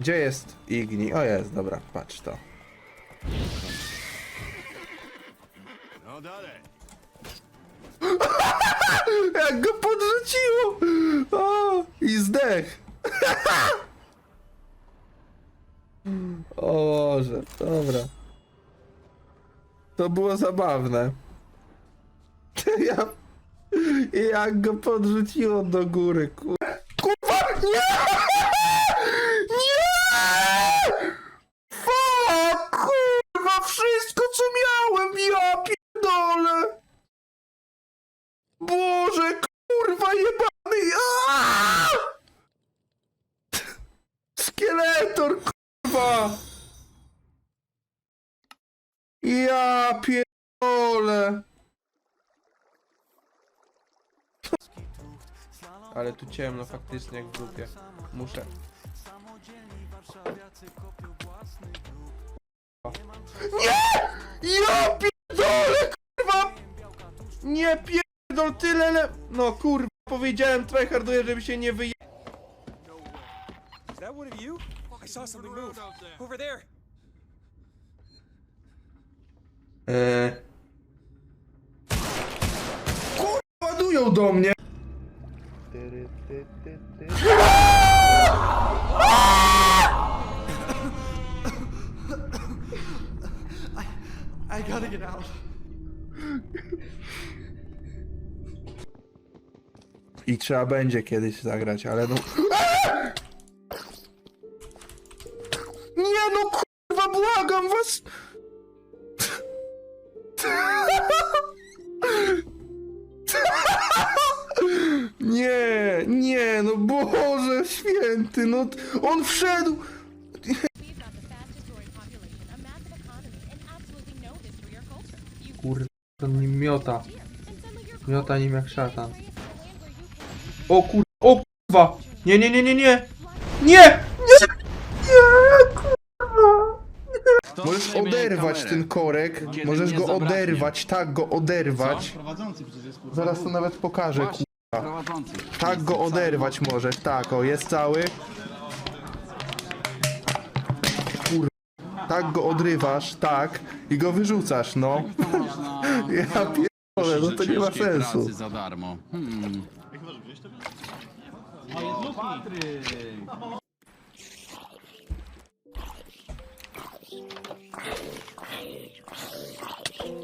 Gdzie jest Igni? O jest, dobra, patrz to. No dalej. Jak go podrzuciło! O, I zdech! O Boże, dobra. To było zabawne. Ja... Jak go podrzuciło do góry, kur... Kurwa! Nie! Nie! Fuck! Kurwa! Wszystko co miałem! Ja pierdolę! Boże, kurwa jebany! Aaaa! Kurwa! Ja pierdolę! Ale tu ciemno faktycznie jak w dupie. Muszę. Nie! Ja pierdolę, kurwa! Nie pierdol tyle, le... No kurwa, powiedziałem tryharduję, żeby się nie wyje... Is that one of you? I saw something move. Over there. Eee... Kurwa, ładują do mnie! I gotta get out. I trzeba będzie kiedyś zagrać, ale no... was! Nie, nie, no Boże święty, no on wszedł! Kurwa, on nim miota. Miota nim jak szatan. O kur... O kurwa! Nie, nie, nie, nie, nie! Nie! Nie! Nie! Możesz oderwać ten korek, możesz go oderwać, tak go oderwać. Prowadzący przecież jest kurwa. Zaraz to nawet pokażę, kurwa. Prowadzący. Tak go oderwać możesz, tak, o, jest cały. Kurwa. Tak go odrywasz, tak, i go wyrzucasz, no. Ja pierdolę, no to nie ma sensu. za darmo. Hmm.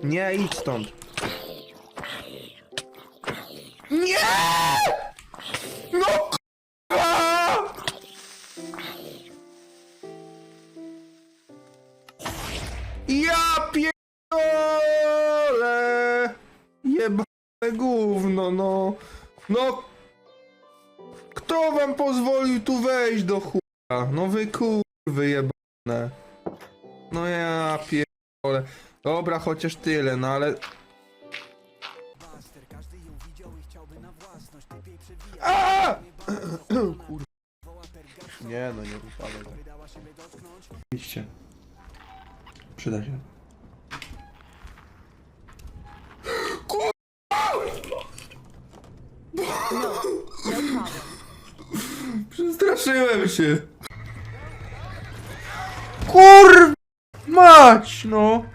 Nie, idź stąd. Nie! No kurwa! Ja pierdolę! Jebane gówno, no. No. Kto wam pozwolił tu wejść do chuja? No wy kurwy jebane. No ja pierdolę. Dobra, chociaż tyle, no ale... Kurwa. Nie no, nie upadaj tak. Idźcie. Przyda się. Przestraszyłem się. Kurwa! Mać, no!